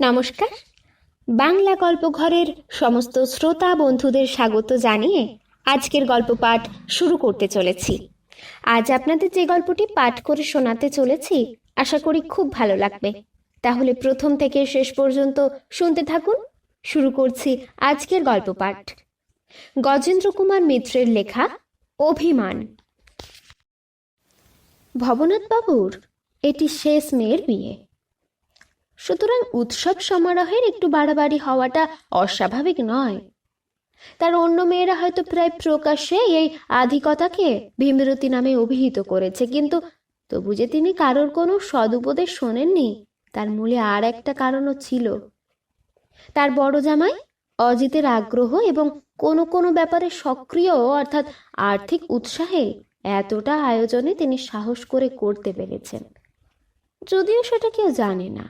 নমস্কার। বাংলা গল্পঘরের সমস্ত শ্রোতা বন্ধুদের স্বাগত জানিয়ে আজকের গল্প পাঠ শুরু করতে চলেছি। আজ আপনাদের যে গল্পটি পাঠ করে শোনাতে চলেছি, আশা করি খুব ভালো লাগবে। তাহলে প্রথম থেকে শেষ পর্যন্ত শুনতে থাকুন। শুরু করছি আজকের গল্প পাঠ। গজেন্দ্র কুমার মিত্রের লেখা অভিমান। ভবনাথ বাবুর এটি শেষ মেয়ের বিয়ে। সুতরাং উৎসব সমারোহের একটু বাড়াবাড়ি হওয়াটা অস্বাভাবিক নয়। তার অন্য মেয়েরা হয়তো প্রায় প্রকাশ্যে এই আধিকতাকে ভীমরতি নামে অভিহিত করেছে, কিন্তু তবু যে তিনি কারোর কোনো সদুপদেশ শোনেননি, তার মূলে আর একটা কারণও ছিল। তার বড় জামাই অজিতের আগ্রহ এবং কোনো কোনো ব্যাপারে সক্রিয় অর্থাৎ আর্থিক উৎসাহে এতটা আয়োজনে তিনি সাহস করে করতে পেরেছেন। যদিও সেটা কেউ জানে না।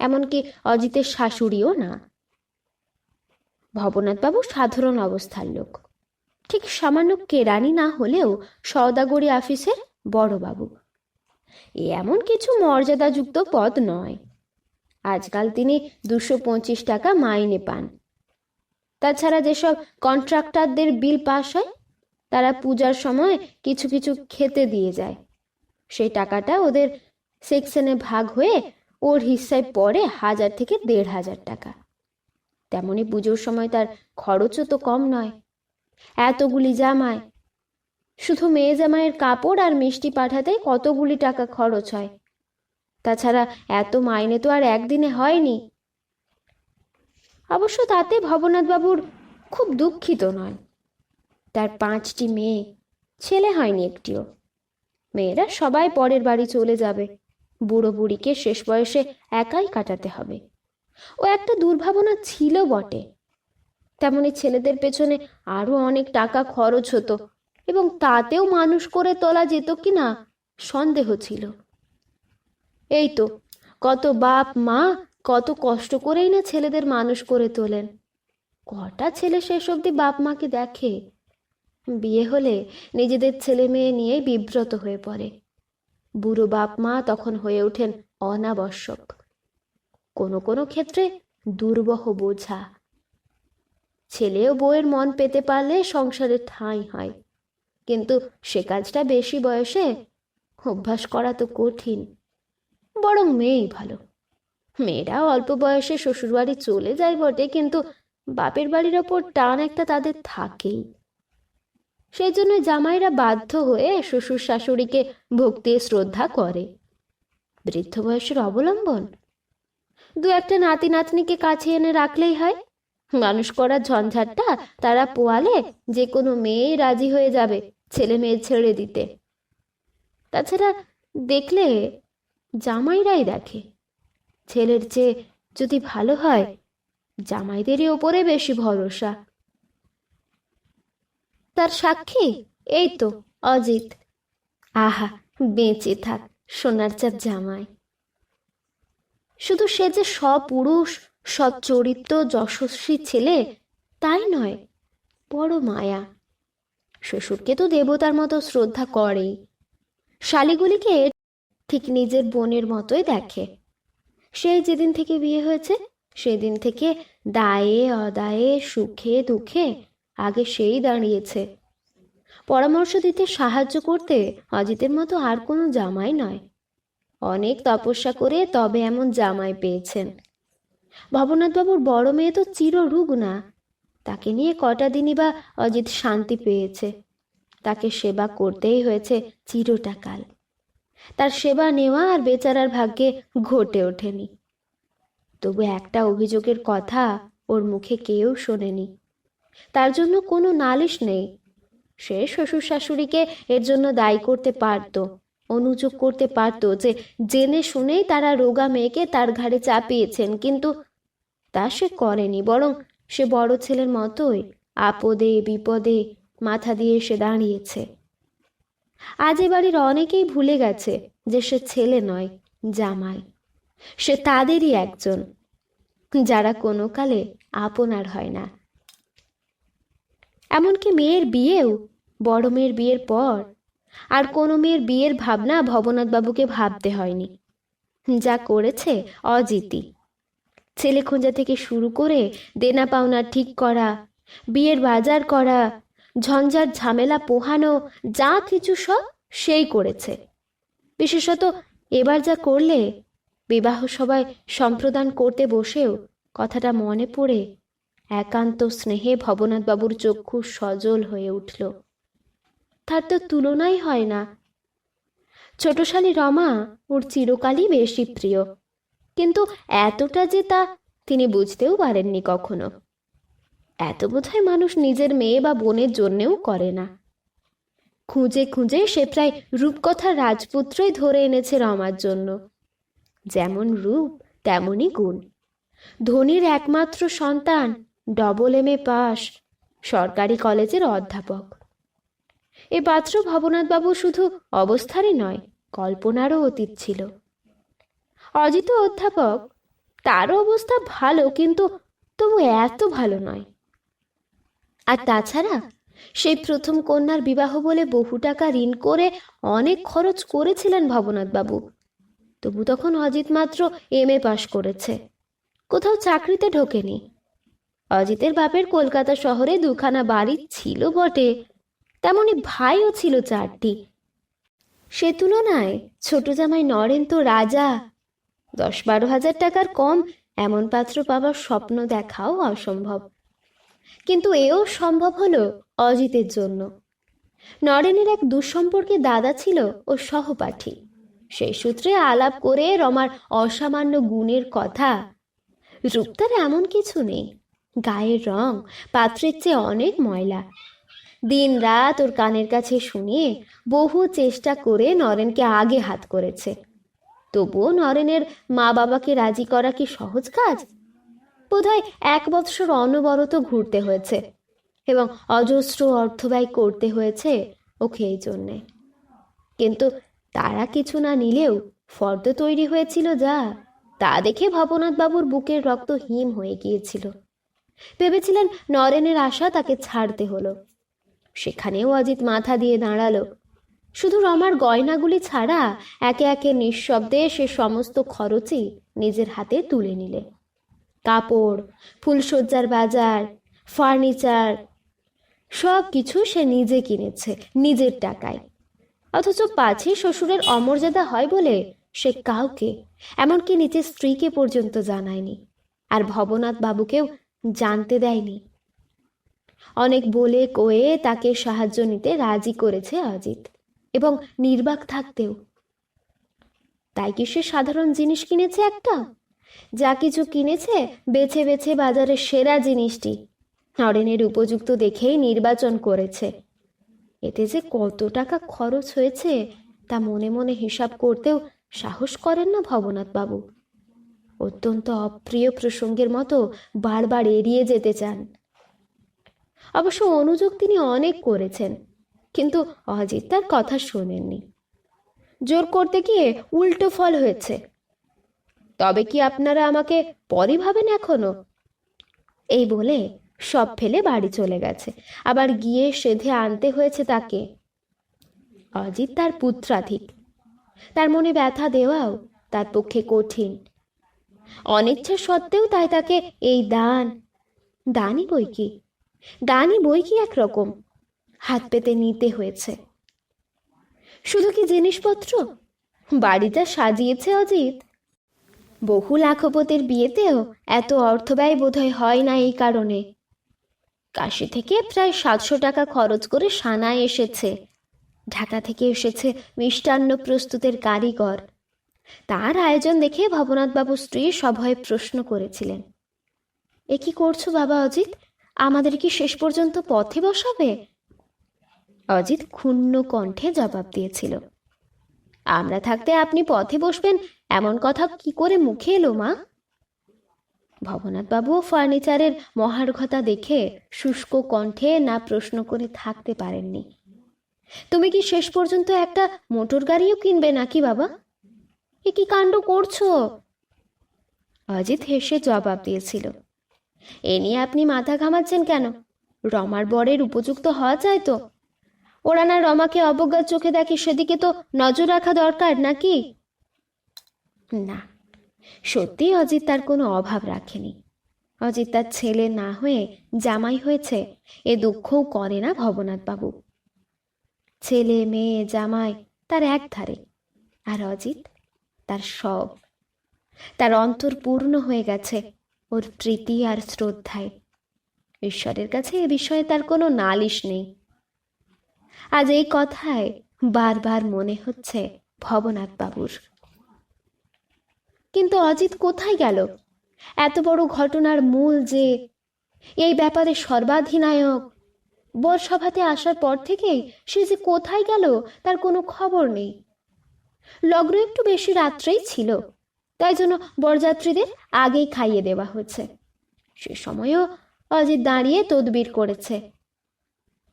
এমনকি অজিতের শাশুড়িও না। ভবনাথবাবু সাধারণ অবস্থার লোক। ঠিক সামান্য কেরানি না হলেও সওদাগরি অফিসের বড়বাবু। এমন কিছু মর্যাদাযুক্ত পদ নয়। আজকাল তিনি দুশো পঁচিশ টাকা মাইনে পান। তাছাড়া যেসব কন্ট্রাক্টরদের বিল পাস হয়, তারা পূজার সময় কিছু কিছু খেতে দিয়ে যায়। সেই টাকাটা ওদের সেকশনে ভাগ হয়ে ওর হিস্সায় পড়ে হাজার থেকে দেড় হাজার টাকা। তেমনি পুজোর সময় তার খরচও তো কম নয়। এতগুলি জামায় শুধু মেয়ে জামাইয়ের কাপড় আর মিষ্টি পাঠাতে কতগুলি টাকা খরচ হয়? তাছাড়া এত মাইনে তো আর একদিনে হয়নি। অবশ্য তাতে ভবনাথবাবুর খুব দুঃখিত নয়। তার পাঁচটি মেয়ে, ছেলে হয়নি একটিও। মেয়েরা সবাই পরের বাড়ি চলে যাবে। বুড়ো বুড়িকে শেষ বয়সে একাই কাটাতে হবে। ও একটা দুর্ভাবনা ছিল বটে। তেমনি ছেলেদের পেছনে আরও অনেক টাকা খরচ হতো এবং তাতেও মানুষ করে তোলা যেত কি না সন্দেহ ছিল। এই তো, কত বাপ, মা, কত কষ্ট করেই না ছেলেদের মানুষ করে তোলেন। কটা ছেলে শেষ অবধি বাপ মাকে দেখে? বিয়ে হলে নিজেদের ছেলে মেয়ে নিয়ে বিব্রত হয়ে পড়ে। বুড়ো বাপ মা তখন হয়ে ওঠেন অনাবশ্যক। কোনো কোনো ক্ষেত্রে দুর্বহ বোঝা। ছেলেও বউয়ের মন পেতে পারলে সংসারে ঠাঁই হয়। কিন্তু সে কাজটা বেশি বয়সে অভ্যাস করা তো কঠিন। বরং মেয়েই ভালো। মেয়েরা অল্প বয়সে শ্বশুরবাড়ি চলে যায় বটে, কিন্তু বাপের বাড়ির ওপর টান একটা তাদের থাকেই। সেই জন্য জামাইরা বাধ্য হয়ে শ্বশুর শাশুড়িকে ভক্তি শ্রদ্ধা করে। বৃদ্ধ বয়সের অবলম্বন? দু একটা নাতি নাতনিকে কাছে এনে রাখলেই হয়। মানুষ করার ঝঞ্ঝাটটা তারা পোয়ালে যে কোনো মেয়েই রাজি হয়ে যাবে ছেলে মেয়ে ছেড়ে দিতে। তাছাড়া দেখলে জামাইরাই দেখে। ছেলের চেয়ে যদি ভালো হয়, জামাইদেরই ওপরে বেশি ভরসা। তার সাক্ষী? এই তো, অজিত। আহা, বেঁচে থাক, সোনার চাঁদ জামাই। শুধু সে যে সপুরুষ সৎ চরিত্র যশস্বী ছেলে, তাই নয়, বড় মায়া। শ্বশুরকে তো দেবতার মতো শ্রদ্ধা করেই। শালিগুলিকে ঠিক নিজের বোনের মতোই দেখে। সেই যেদিন থেকে বিয়ে হয়েছে, সেদিন থেকে দায়ে, অদায়ে, সুখে, দুঃখে আগে সেই দাঁড়িয়েছে। পরামর্শ দিতে সাহায্য করতে অজিতের মতো আর কোনো জামাই নয়। অনেক তপস্যা করে তবে এমন জামাই পেয়েছেন। ভবনাথবাবুর বড় মেয়ে তো চিররুগ না তাকে নিয়ে কটা দিনই বা অজিত শান্তি পেয়েছে। তাকে সেবা করতেই হয়েছে চিরটাকাল। তার সেবা নেওয়া আর বেচারার ভাগ্যে ঘটে ওঠেনি। তবু একটা অভিযোগের কথা ওর মুখে কেউ শোনেনি। তার জন্য কোনো নালিশ নেই। সে শ্বশুর শাশুড়িকে এর জন্য দায়ী করতে পারত, অনুযোগ করতে পারত যে জেনে শুনেই তারা রোগা মেয়েকে তার ঘাড়ে চাপিয়েছেন, কিন্তু তা সে করেনি, বরং সে বড় ছেলের মতোই আপদে, বিপদে মাথা দিয়ে এসে দাঁড়িয়েছে। আজ এ বাড়ির অনেকেই ভুলে গেছে যে সে ছেলে নয়, জামাই। সে তাদেরই একজন, যারা কোনো কালে আপনার হয় না। এমনকি মেয়ের বিয়েও বড় মেয়ের বিয়ের পর আর কোনো মেয়ের বিয়ের ভাবনা ভবনাথবাবুকে ভাবতে হয়নি। যা করেছে অজিতি। ছেলে খোঁজা থেকে শুরু করে দেনা পাওনা ঠিক করা, বিয়ের বাজার করা ঝঞ্ঝাট ঝামেলা পোহানো, যা কিছু সব সেই করেছে। বিশেষত এবার যা করলে বিবাহ সবাই সম্প্রদান করতে বসেও কথাটা মনে পড়ে একান্ত স্নেহে ভবনাথবাবুর চক্ষু সজল হয়ে উঠল। তার তো তুলনাই হয় না। ছোটশালী রমা ওর চিরকালই বেশি প্রিয়। কিন্তু এতটা যে তা তিনি বুঝতেও পারেননি কখনো। এত বোধহয় মানুষ নিজের মেয়ে বা বোনের জন্যেও করে না। খুঁজে খুঁজে সে প্রায় রূপকথার রাজপুত্রই ধরে এনেছে রমার জন্য। যেমন রূপ, তেমনই গুণ। ধনীর একমাত্র সন্তান ডবল এম এ পাস সরকারি কলেজের অধ্যাপক। এ পাত্র ভবনাথবাবু শুধু অবস্থারই নয়, কল্পনারও অতীত ছিল। অজিত অধ্যাপক, তারও অবস্থা ভালো, কিন্তু তবু এত ভালো নয়। আর তাছাড়া সেই প্রথম কন্যার বিবাহ বলে বহু টাকা ঋণ করে অনেক খরচ করেছিলেন ভবনাথবাবু। তবু তখন অজিত মাত্র এম এ পাশ করেছে। কোথাও চাকরিতে ঢোকেনি। অজিতের বাপের কলকাতা শহরে দুখানা বাড়ি ছিল বটে। তেমনি ভাইও ছিল চারটি। সে তুলনায় ছোট জামাই নরেন তো রাজা। দশ বারো হাজার টাকার কম এমন পাত্র পাবার স্বপ্ন দেখাও অসম্ভব। কিন্তু এও সম্ভব হলো অজিতের জন্য। নরেনের এক দুঃসম্পর্কে দাদা ছিল ও সহপাঠী। সেই সূত্রে আলাপ করে রমার অসামান্য গুণের কথা। রূপতার এমন কিছু নেই। গায়ের রং পাত্রের চেয়ে অনেক ময়লা। দিন রাত ওর কানের কাছে শুনিয়ে বহু চেষ্টা করে নরেনকে আগে হাত করেছে। তবুও নরেনের মা বাবাকে রাজি করা কি সহজ কাজ? বোধহয় এক বৎসর অনবরত ঘুরতে হয়েছে এবং অজস্র অর্থ ব্যয় করতে হয়েছে ওকে এই জন্যে। কিন্তু তারা কিছু না নিলেও ফর্দ তৈরি হয়েছিল যা, তা দেখে ভবনাথবাবুর বুকের রক্ত হিম হয়ে গিয়েছিল। ভেবেছিলেন নরেনের আশা তাকে ছাড়তে হলো। সেখানেও অজিত মাথা দিয়ে দাঁড়াল। শুধু রমার গয়নাগুলি ছাড়া একে একে নিঃশব্দে সে সমস্ত খরচই নিজের হাতে তুলে নিলে। কাপড় ফুলসজ্জার বাজার, ফার্নিচার সব কিছু সে নিজে কিনেছে, নিজের টাকায়। অথচ পাছে শ্বশুরের অমর্যাদা হয় বলে সে কাউকে, এমনকি নিজের স্ত্রীকে পর্যন্ত জানায়নি। আর ভবনাথ বাবুকেও জানতে দেয়নি। অনেক বলে কয়ে তাকে সাহায্য নিতে রাজি করেছে অজিত এবং নির্বাক থাকতেও। তাই কি সে সাধারণ জিনিস কিনেছে একটা? যা কিছু কিনেছে বেছে বেছে বাজারের সেরা জিনিসটি নরেনের উপযুক্ত দেখেই নির্বাচন করেছে। এতে যে কত টাকা খরচ হয়েছে তা মনে মনে হিসাব করতেও সাহস করেন না ভবনাথ বাবু অত্যন্ত অপ্রিয় প্রসঙ্গের মতো বারবার এড়িয়ে যেতে চান। অবশ্য অনুযোগ তিনি অনেক করেছেন, কিন্তু অজিত তার কথা শোনেননি। জোর করতে গিয়ে উল্টো ফল হয়েছে। তবে কি আপনারা আমাকে পরে ভাবেন এখনও? এই বলে সব ফেলে বাড়ি চলে গেছে। আবার গিয়ে সেধে আনতে হয়েছে তাকে। অজিত তার পুত্রাধিক। তার মনে ব্যথা দেওয়াও তার পক্ষে কঠিন। অনিচ্ছা সত্ত্বেও তাই তাকে এই দান। দানই বই কি? দানই বই কি একরকম? হাত পেতে নিতে হয়েছে। শুধু কি জিনিসপত্র? বাড়িটা সাজিয়েছে অজিত। বহু লাখপতির বিয়েতেও এত অর্থ ব্যয় বোধহয় হয় না এই কারণে। কাশি থেকে প্রায় সাতশো টাকা খরচ করে সানায় এসেছে। ঢাকা থেকে এসেছে মিষ্টান্ন প্রস্তুতের কারিগর। তার আয়োজন দেখে ভবনাথবাবু স্ত্রী সভয়ে প্রশ্ন করেছিলেন। এ কি করছ বাবা অজিত? আমাদের কি শেষ পর্যন্ত পথে বসাবে? অজিত ক্ষুণ্ণ কণ্ঠে জবাব দিয়েছিল। আমরা থাকতে আপনি পথে বসবেন, এমন কথা কি করে মুখে এলো মা? ভবনাথবাবুও ফার্নিচারের মহার্ঘতা দেখে শুষ্ক কণ্ঠে না প্রশ্ন করে থাকতে পারেননি। তুমি কি শেষ পর্যন্ত একটা মোটর গাড়িও কিনবে নাকি বাবা? এ কি কাণ্ড করছ? অজিত হেসে জবাব দিয়েছিল, এ নিয়ে আপনি মাথা ঘামাচ্ছেন কেন? রমার বরের উপযুক্ত হওয়া চাই তো। ওরা না রমাকে অবজ্ঞার চোখে দেখে সেদিকে তো নজর রাখা দরকার, নাকি? না, সত্যি অজিত তার কোনো অভাব রাখেনি। অজিত তার ছেলে না হয়ে জামাই হয়েছে, এ দুঃখও করে না ভবনাথ বাবু ছেলে, মেয়ে, জামাই তার এক ধারে আর অজিত তার সব। তার অন্তর পূর্ণ হয়ে গেছে ওর প্রীতি আর শ্রদ্ধায়। ঈশ্বরের কাছে এ বিষয়ে তার কোনো নালিশ নেই। আজ এই কথায় বারবার মনে হচ্ছে ভবনাথ বাবুর। কিন্তু অজিত কোথায় গেল? এত বড় ঘটনার মূল যে এই ব্যাপারে সর্বাধিনায়ক বরসভাতে আসার পর থেকেই সে যে কোথায় গেল তার কোনো খবর নেই। লগ্ন একটু বেশি রাত্রেই ছিল। তাই জন্য বরযাত্রীদের আগেই খাইয়ে দেওয়া হয়েছে। সে সময়ও অজিত দাঁড়িয়ে তদবির করেছে।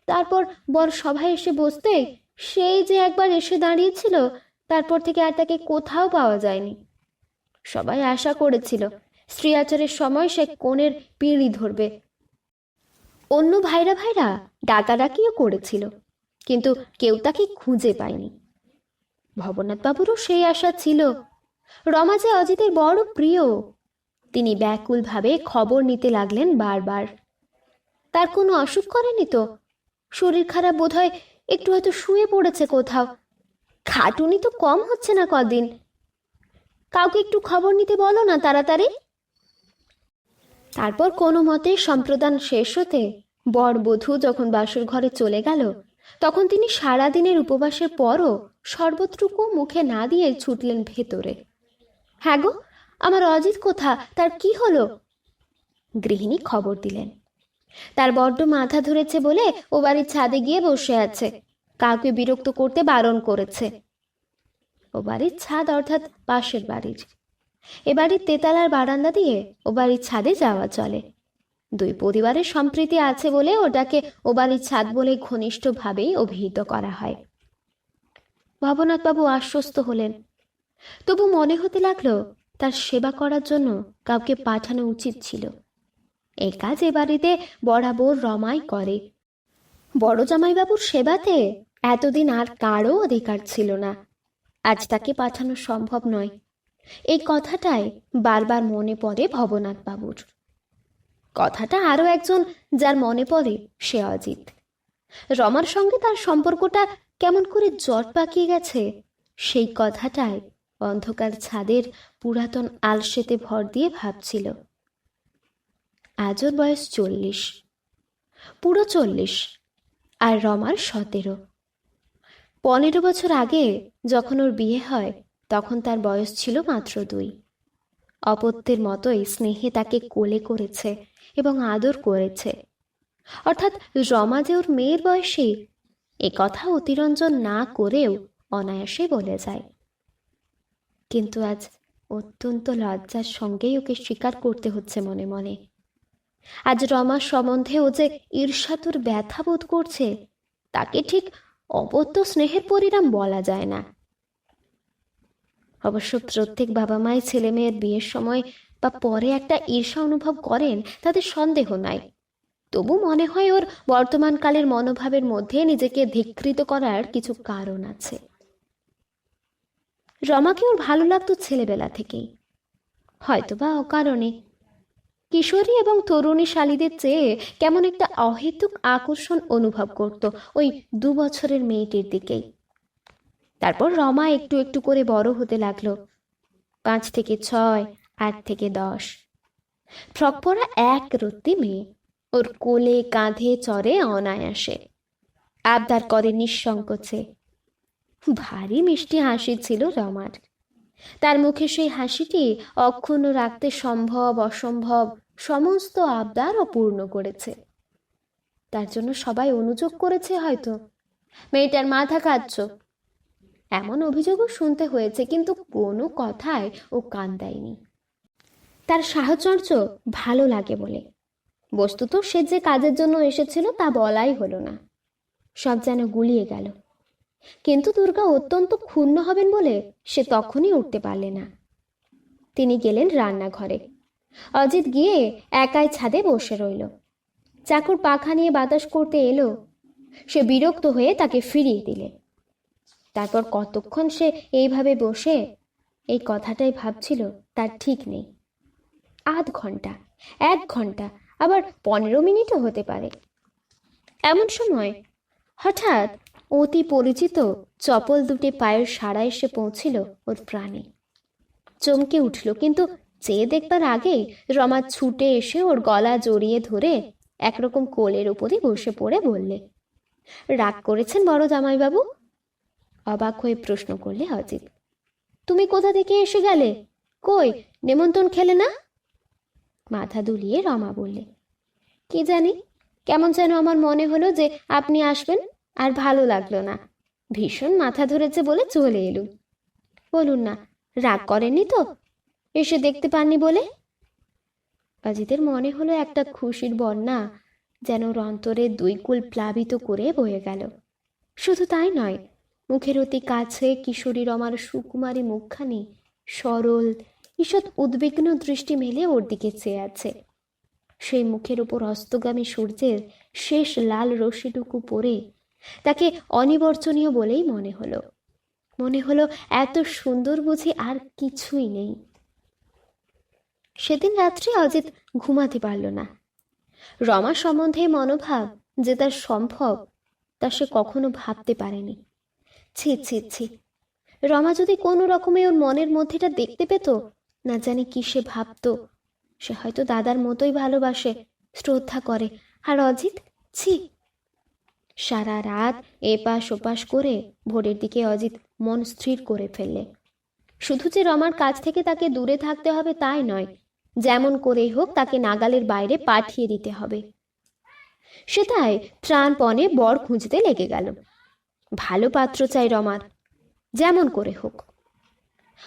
তারপর বর সভায় এসে বসতে সেই যে একবার এসে দাঁড়িয়েছিল, তারপর থেকে আর তাকে কোথাও পাওয়া যায়নি। সবাই আশা করেছিল, স্ত্রী আচারের সময় সে কোণের পিঁড়ি ধরবে। অন্য ভাইরা ভাইরা ডাকাডাকিও করেছিল, কিন্তু কেউ তাকে খুঁজে পায়নি। ভবনাথ বাবুরও সেই আশা ছিল। রমা যে অজিতের বড় প্রিয়, তিনি ব্যাকুলভাবে খবর নিতে লাগলেন বারবার। তার কোনো অসুখ করেনি তো? শরীর খারাপ বোধ হয় একটু হয়তো শুয়ে পড়েছে কোথাও। খাটুনি তো কম হচ্ছে না কদিন। কাউকে একটু খবর নিতে বলো না তাড়াতাড়ি। তারপর কোনো মতে সম্প্রদান শেষ হতে বর বধূ যখন বাসুর ঘরে চলে গেল তখন তিনি সারাদিনের উপবাসের পরও শরবতটুকু মুখে না দিয়ে ছুটলেন ভেতরে। হ্যাঁ গো, আমার অজিত কোথা তার কি হলো? গৃহিণী খবর দিলেন। তার বড্ড মাথা ধরেছে বলে ও বাড়ির ছাদে গিয়ে বসে আছে। কাউকে বিরক্ত করতে বারণ করেছে। ও বাড়ির ছাদ অর্থাৎ পাশের বাড়ির। এ বাড়ির তেতালার বারান্দা দিয়ে ও বাড়ির ছাদে যাওয়া চলে। দুই পরিবারের সম্প্রীতি আছে বলে ওটাকে ও বাড়ির ছাদ বলে ঘনিষ্ঠভাবেই অভিহিত করা হয়। ভবনাথবাবু আশ্বস্ত হলেন। তবু মনে হতে লাগল, তার সেবা করার জন্য কাউকে পাঠানো উচিত ছিল। এই কাজ এ বাড়িতে বরাবর রমাই করে। বড় জামাইবাবুর সেবাতে এতদিন আর কারও অধিকার ছিল না। আজ তাকে পাঠানো সম্ভব নয়। এই কথাটাই বারবার মনে পড়ে ভবনাথ বাবুর কথাটা আরও একজন যার মনে পড়ে সে অজিত। রমার সঙ্গে তার সম্পর্কটা কেমন করে জট পাকিয়ে গেছে, সেই কথাটাই অন্ধকার ছাদের পুরাতন আলসেতে ভর দিয়ে ভাবছিল। আজ ওর বয়স চল্লিশ, পুরো চল্লিশ, আর রমার সতেরো। পনেরো বছর আগে যখন ওর বিয়ে হয়, তখন তার বয়স ছিল মাত্র দুই। অপত্যের মতোই স্নেহে তাকে কোলে করেছে এবং আদর করেছে। অর্থাৎ রমা যে ওর মেয়ের বয়সী এ কথা অতিরঞ্জন না করেও অনায়াসে বলে যায়। কিন্তু আজ অত্যন্ত লজ্জার সঙ্গেই ওকে স্বীকার করতে হচ্ছে মনে মনে। আজ রমার সম্বন্ধে ও যে ঈর্ষাতুর ব্যথা বোধ করছে, তাকে ঠিক অবত্য স্নেহের পরিণাম বলা যায় না। অবশ্য প্রত্যেক বাবা মায়ের ছেলে মেয়ের বিয়ের সময় বা পরে একটা ঈর্ষা অনুভব করেন, তাদের সন্দেহ নাই। তবু মনে হয় ওর বর্তমানকালের মনোভাবের মধ্যে নিজেকে ধিকৃত করার কিছু কারণ আছে। রমাকে ওর ভালো লাগতো ছেলেবেলা থেকেই। হয়তোবা অকারণে। কিশোরী এবং তরুণী শালীদের চেয়ে কেমন একটা অহেতুক আকর্ষণ অনুভব করত ওই দু বছরের মেয়েটির দিকেই। তারপর রমা একটু একটু করে বড় হতে লাগল। পাঁচ থেকে ছয় আট থেকে দশ। ফ্রক পরা এক রত্তি মেয়ে, ওর কোলে কাঁধে চড়ে অনায়াসে। আবদার করে নিঃসংকোচে। ভারী মিষ্টি হাসি ছিল রমার। তার মুখে সেই হাসিটি অক্ষুণ্ণ রাখতে সম্ভব, অসম্ভব, সমস্ত আবদার অপূর্ণ করেছে। তার জন্য সবাই অনুযোগ করেছে হয়তো। মেয়েটার মাথা খাচ্ছ এমন অভিযোগও শুনতে হয়েছে, কিন্তু কোনো কথায় ও কান দেয়নি। তার সাহচর্য ভালো লাগে বলে। বস্তুত সে যে কাজের জন্য এসেছিল তা বলাই হলো না। সব যেন গুলিয়ে গেল। কিন্তু দুর্গা অত্যন্ত ক্ষুণ্ণ হবেন বলে সে তখনই উঠতে পারলে না। তিনি গেলেন রান্নাঘরে। অজিত গিয়ে একাই ছাদে বসে রইল। চাকর পাখা নিয়ে বাতাস করতে এলো। সে বিরক্ত হয়ে তাকে ফিরিয়ে দিলে। তারপর কতক্ষণ সে এইভাবে বসে, এই কথাটাই ভাবছিল, তার ঠিক নেই। আধ ঘণ্টা এক ঘণ্টা আবার পনেরো মিনিটও হতে পারে। এমন সময় হঠাৎ অতি পরিচিত চপল দুটি পায়ের সাড়া এসে পৌঁছিল ওর প্রাণে। চমকে উঠল, কিন্তু চেয়ে দেখবার আগেই রমা ছুটে এসে ওর গলা জড়িয়ে ধরে একরকম কোলের উপরে বসে পড়ে বললে, রাগ করেছেন বড় জামাইবাবু? অবাক হয়ে প্রশ্ন করলে অজিত, তুমি কোথা থেকে এসে গেলে? কই, নেমন্তন খেলে না? মাথা দুলিয়ে রমা বললে, কি জানি, কেমন যেন আমার মনে হলো যে আপনি আসবেন আর ভালো লাগল না। ভীষণ মাথা ধরেছে বলে চলে এলুম। বলুন না, রাগ করেননি তো? এসে দেখতে পাননি বলে? অজিতের মনে হলো একটা খুশির বন্যা যেন ওর অন্তরে দুই কুল প্লাবিত করে বয়ে গেল। শুধু তাই নয়, মুখের অতি কাছে কিশোরী রমার সুকুমারী মুখখানি সরল ঈষৎ উদ্বিগ্ন দৃষ্টি মেলে ওর দিকে চেয়ে আছে। সেই মুখের উপর অস্তগামী সূর্যের শেষ লাল রশ্মিটুকু পরে তাকে অনিবর্চনীয় বলেই মনে হলো। মনে হলো এত সুন্দর বুঝি আর কিছুই নেই। সেদিন রাত্রে অজিত ঘুমাতে পারল না। রমা সম্বন্ধে মনোভাব যে তার সম্ভব, তা সে কখনো ভাবতে পারেনি। ছি ছি ছি। রমা যদি কোনো রকমে ওর মনের মধ্যেটা দেখতে পেত না জানি কি সে ভাবতো। সে হয়তো দাদার মতোই ভালোবাসে, শ্রদ্ধা করে। আর অজিত? ছি। সারা রাত এপাশ ওপাশ করে ভোরের দিকে অজিত মন স্থির করে ফেললে। শুধু যে রমার কাছ থেকে তাকে দূরে থাকতে হবে তাই নয়, যেমন করেই হোক তাকে নাগালের বাইরে পাঠিয়ে দিতে হবে। সে তাই ত্রাণপণে বর খুঁজতে লেগে গেল। ভালো পাত্র চাই রমার, যেমন করে হোক।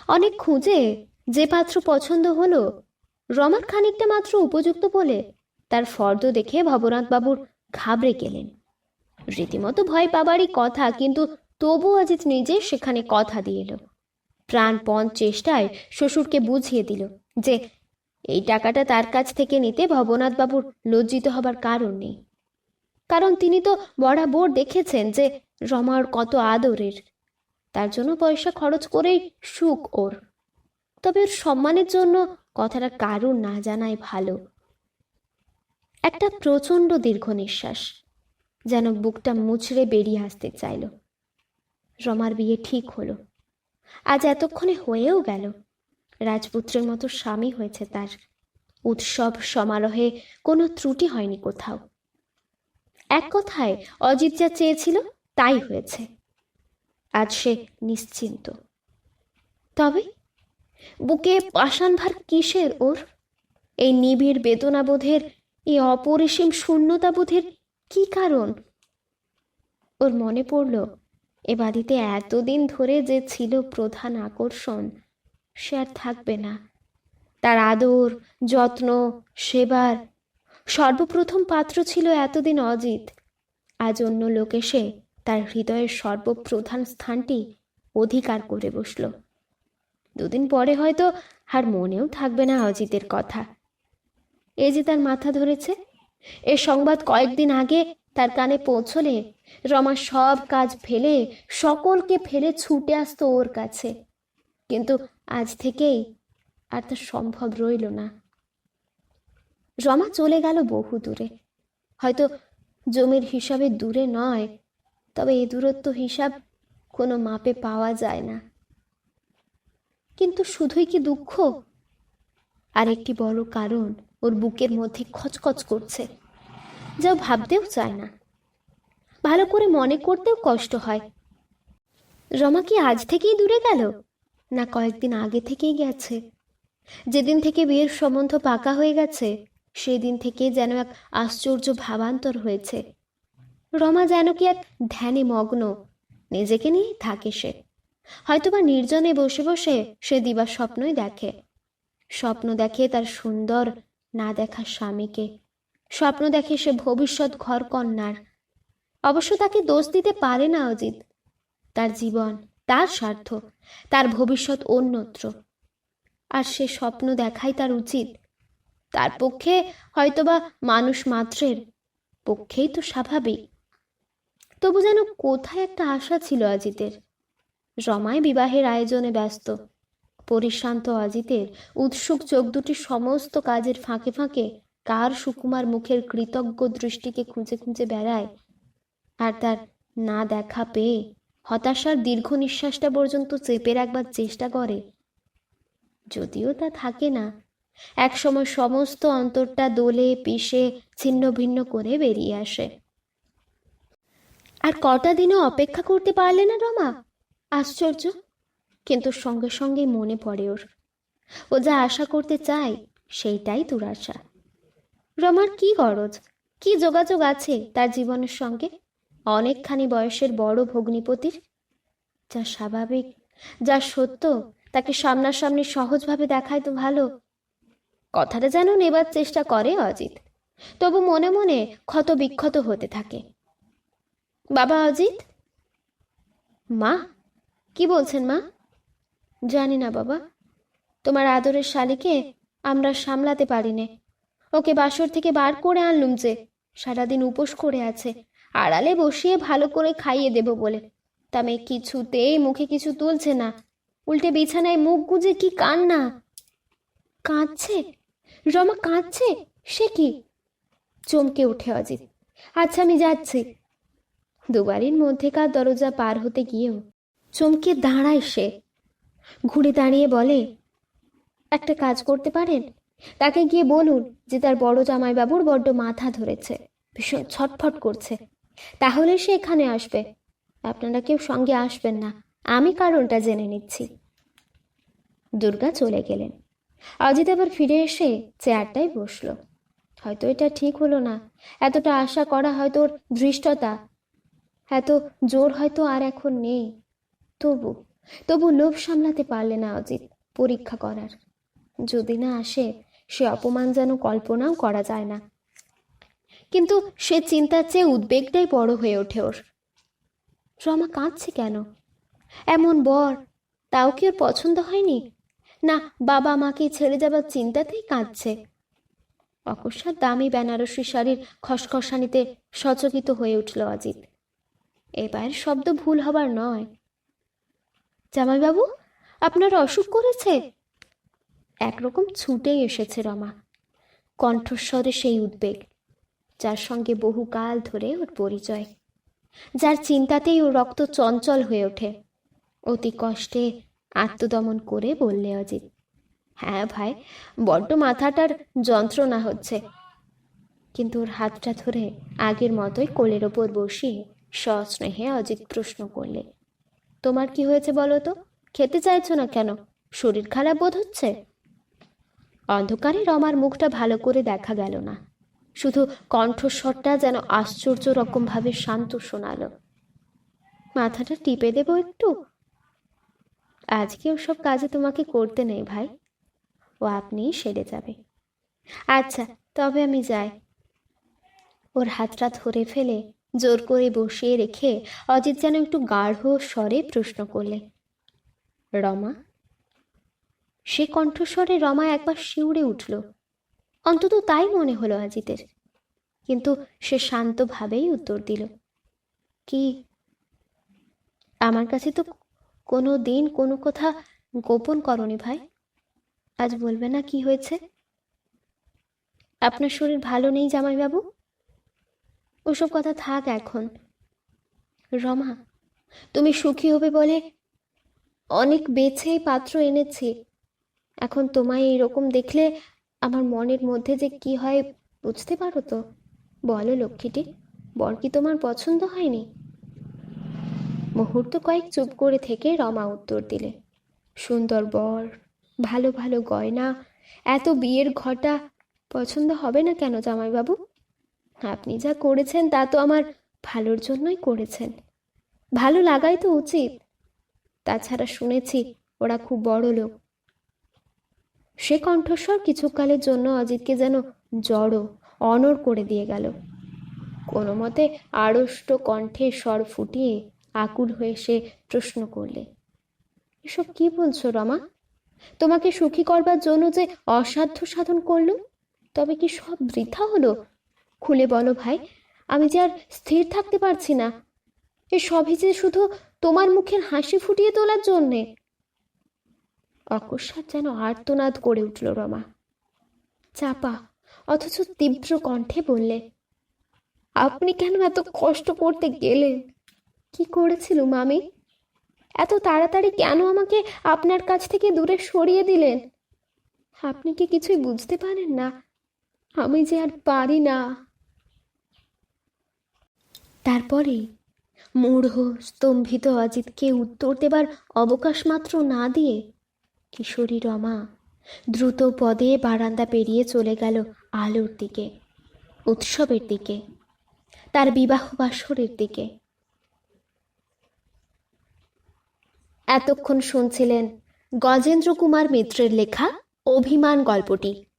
অনেক খুঁজে যে পাত্র পছন্দ হলো, রমার খানিকটা মাত্র উপযুক্ত বলে তার ফর্দ দেখে ভবনাথ বাবুর ঘাবড়ে গেলেন। রীতিমতো ভয় পাবারই কথা, কিন্তু তবু অজিত নিজে সেখানে কথা দিয়ে এলো। প্রাণপণ চেষ্টায় শ্বশুরকে বুঝিয়ে দিল যে, এই টাকাটা তার কাছ থেকে নিতে ভবনাথ বাবুর লজ্জিত হবার কারণ নেই। কারণ তিনি তো বরাবর দেখেছেন যে, রমার কত আদরের। তার জন্য পয়সা খরচ করেই সুখ ওর। তবে ওর সম্মানের জন্য কথাটা কারণ না জানাই ভালো। একটা প্রচণ্ড দীর্ঘ নিঃশ্বাস যেন বুকটা মুচড়ে বেরিয়ে আসতে চাইল। রমার বিয়ে ঠিক হলো। আজ এতক্ষণে হয়েও গেল। রাজপুত্রের মতো স্বামী হয়েছে তার। উৎসব সমারোহে কোনো ত্রুটি হয়নি কোথাও। এক কথায় অজিত যা চেয়েছিল তাই হয়েছে। আজ সে নিশ্চিন্ত। তবে বুকে পাষাণ ভার কিসের ওর? এই নিবিড় বেদনাবোধের, এই অপরিসীম শূন্যতাবোধের কি কারণ? ওর মনে পড়ল, এ বাড়িতে এতদিন ধরে যে ছিল প্রধান আকর্ষণ, সে আর থাকবে না। তার আদর, যত্ন, সেবার সর্বপ্রথম পাত্র ছিল এতদিন অজিত। আজ অন্য লোক এসে তার হৃদয়ের সর্বপ্রধান স্থানটি অধিকার করে বসল। দুদিন পরে হয়তো আর মনেও থাকবে না অজিতের কথা। এ যে তার মাথা ধরেছে, এ সংবাদ কয়েকদিন আগে তার কানে পৌঁছলে রমা সব কাজ ফেলে, সকলকে ফেলে ছুটে আসতো ওর কাছে। কিন্তু আজ থেকেই আর তা সম্ভব রইল না। রমা চলে গেল বহু দূরে। হয়তো জমির হিসাবে দূরে নয়, তবে এ দূরত্ব হিসাব কোনো মাপে পাওয়া যায় না। কিন্তু শুধুই কি দুঃখ? আর একটি বড় কারণ ওর বুকের মধ্যে খচখচ করছে, যা ভাবতেও চায় না। ভালো করে মনে করতেও কষ্ট হয়। রমা কি আজ থেকেই দূরে গেল, না কয়েকদিন আগে থেকেই গেছে? যেদিন থেকে বিয়ের সম্বন্ধ পাকা হয়ে গেছে, সেদিন থেকে যেন এক আশ্চর্য ভাবান্তর হয়েছে। রমা যেন কি এক ধ্যানে মগ্ন, নিজেকে নিয়েই থাকে সে। হয়তোবা নির্জনে বসে বসে সে দিবা স্বপ্নই দেখে। স্বপ্ন দেখে তার সুন্দর, না দেখা স্বামীকে। স্বপ্ন দেখে সে ভবিষ্যৎ ঘর কন্যার। অবশ্য তাকে দোষ দিতে পারে না অজিত। তার জীবন, তার স্বার্থ, তার ভবিষ্যৎ অন্যত্র। আর সে স্বপ্ন দেখাই তার উচিত। তার পক্ষে হয়তোবা মানুষ মাত্রের, পক্ষেই তো স্বাভাবিক। তবু যেন কোথায় একটা আশা ছিল অজিতের। রমায় বিবাহের আয়োজনে ব্যস্ত। পরিশ্রান্ত অজিতের উৎসুক চোখ দুটি সমস্ত কাজের ফাঁকে ফাঁকে কার সুকুমার মুখের কৃতজ্ঞ দৃষ্টিকে খুঁজে খুঁজে বেড়ায়। আর তার না দেখা পেয়ে হতাশার দীর্ঘ নিঃশ্বাসটা পর্যন্ত চেপে রাখবার চেষ্টা করে। যদিও তা থাকে না, একসময় সমস্ত অন্তরটা দোলে, পিষে, ছিন্ন ভিন্ন করে বেরিয়ে আসে। আর কটা দিনও অপেক্ষা করতে পারলে না রমা? আশ্চর্য? কিন্তু সঙ্গে সঙ্গে মনে পড়ে ওর। ও যা আশা করতে চায়, সেইটাই দুরাশা রমার কি গরজ? কি যোগাযোগ আছে তার জীবনের সঙ্গে? অনেকখানি বয়সের বড় ভগ্নিপতির? যা স্বাভাবিক, যা সত্য, তাকে সামনাসামনি সহজভাবে দেখায় তো ভালো। কথাটা যেন নেবার চেষ্টা করে অজিত। তবু মনে মনে ক্ষত বিক্ষত হতে থাকে। বাবা অজিত? মা? কি বলছেন মা? জানি না বাবা। তোমার আদরের শালিকে আমরা সামলাতে পারিনে। ওকে বাসর থেকে বার করে আনলুম যে, সারাদিন উপোস করে আছে। আড়ালে বসিয়ে ভালো করে খাইয়ে দেব বলে। তা মেয়ে কিছুতেই মুখে কিছু তুলছে না। উল্টে বিছানায় মুখ গুজে কি কান্না? কাঁদছে? রমা কাঁদছে? সে কি? চমকে উঠে অজিত। আচ্ছা আমি যাচ্ছি। দুবারির মধ্যেকার দরজা পার হতে গিয়েও চমকে দাঁড়ায় সে। ঘুরে দাঁড়িয়ে বলে, একটা কাজ করতে পারেন? তাকে গিয়ে বলুন যে তার বড় জামাইবাবুর বড্ড মাথা ধরেছে, ভীষণ ছটফট করছে। তাহলে সে এখানে আসবে। আপনারা কেউ সঙ্গে আসবেন না। আমি কারণটা জেনে নিচ্ছি। দুর্গা চলে গেলেন। অজিত আবার ফিরে এসে চেয়ারটায় বসল। হয়তো এটা ঠিক হলো না। এতটা আশা করা হয়তো ওর ধৃষ্টতা। এত জোর হয়তো আর এখন নেই। তবু তবু লোভ সামলাতে পারলে না অজিত পরীক্ষা করার। যদি না আসে, সে অপমান যেন কল্পনাও করা যায় না। কিন্তু সে চিন্তার চেয়ে উদ্বেগটাই বড় হয়ে ওঠে ওর। রমা কাঁদছে কেন? এমন বর, তাও কি ওর পছন্দ হয়নি? না, বাবা মাকে ছেড়ে যাবার চিন্তাতেই কাঁদছে। অকস্মাৎ দামি বেনারসি শাড়ির খসখসানিতে সচকিত হয়ে উঠল অজিত। এবার শব্দ ভুল হবার নয়। জামাইবাবু, আপনার অসুখ করেছে? একরকম ছুটেই এসেছে রমা। কণ্ঠস্বরে সেই উদ্বেগ, যার সঙ্গে বহুকাল ধরে ওর পরিচয়, যার চিন্তাতেই ওর রক্ত চঞ্চল হয়ে ওঠে। অতি কষ্টে আত্মদমন করে বললে অজিত হ্যাঁ ভাই, বড্ড মাথাটার যন্ত্রণা হচ্ছে। কিন্তু ওর হাতটা ধরে আগের মতোই কোলের ওপর বসিয়ে সস্নেহে অজিত প্রশ্ন করলে তোমার কি হয়েছে বলো তো? খেতে চাইছো না কেন? শরীর খারাপ বোধ হচ্ছে? অন্ধকারে রমার মুখটা ভালো করে দেখা গেল না। শুধু কণ্ঠস্বরটা যেন আশ্চর্য রকমভাবে শান্ত শোনালো। মাথাটা টিপে দেবো একটু? আজকে ওসব কাজে তোমাকে করতে নেই ভাই। ও আপনিই সেরে যাবে। আচ্ছা তবে আমি যাই। ওর হাতটা ধরে ফেলে জোর করে বসিয়ে রেখে অজিত যেন একটু গাঢ় স্বরে প্রশ্ন করলে, রমা? সে কণ্ঠস্বরে রমা একবার শিউরে উঠল। অন্তত তাই মনে হলো অজিতের। কিন্তু সে শান্তভাবেই উত্তর দিল, কি? আমার কাছে তো কোনো দিন কোনো কথা গোপন করনি ভাই। আজ বলবে না কি হয়েছে? আপনার শরীর ভালো নেই জামাইবাবু? ওসব কথা থাক এখন। রমা, তুমি সুখী হবে বলে অনেক বেছে পাত্র এনেছি। এখন তোমায় এইরকম দেখলে আমার মনের মধ্যে যে কি হয় বুঝতে পারো তো? বলো লক্ষ্মীটি, বর কি তোমার পছন্দ হয়নি? মুহূর্ত কয়েক চুপ করে থেকে রমা উত্তর দিলে, সুন্দর বর, ভালো ভালো গয়না, এত বিয়ের ঘটা পছন্দ হবে না কেন জামাইবাবু? আপনি যা করেছেন তা তো আমার ভালোর জন্যই করেছেন। ভালো লাগাই তো উচিত। তাছাড়া শুনেছি ওরা খুব বড় লোক। সে কণ্ঠস্বর কিছুকালের জন্য অজিতকে যেন জড়ো অনর করে দিয়ে গেল। কোনো মতে আড়ষ্ট কণ্ঠে স্বর ফুটিয়ে আকুল হয়ে সে প্রশ্ন করলে, এসব কি বলছো রমা? তোমাকে সুখী করবার জন্য যে অসাধ্য সাধন করলুম, তবে কি সব বৃথা হলো? খুলে বলো ভাই, আমি যে আর স্থির থাকতে পারছি না। এ সবই যে শুধু তোমার মুখের হাসি ফুটিয়ে তোলার জন্যে। অকস্মাৎ যেন আর্তনাদ করে উঠল রমা। চাপা, অথচ তীব্র কণ্ঠে বললে, আপনি কেন এত কষ্ট করতে গেলেন? কি করেছিলুম আমি? এত তাড়াতাড়ি কেন আমাকে আপনার কাছ থেকে দূরে সরিয়ে দিলেন? আপনি কি কিছুই বুঝতে পারেন না? আমি যে আর পারি না। তারপরে? মূঢ়, স্তম্ভিত অজিতকে উত্তর দেবার অবকাশ মাত্র না দিয়ে কিশোরী রমা দ্রুত পদে বারান্দা পেরিয়ে চলে গেল আলোর দিকে, উৎসবের দিকে, তার বিবাহ বাসরের দিকে। এতক্ষণ শুনছিলেন গজেন্দ্র কুমার মিত্রের লেখা অভিমান গল্পটি।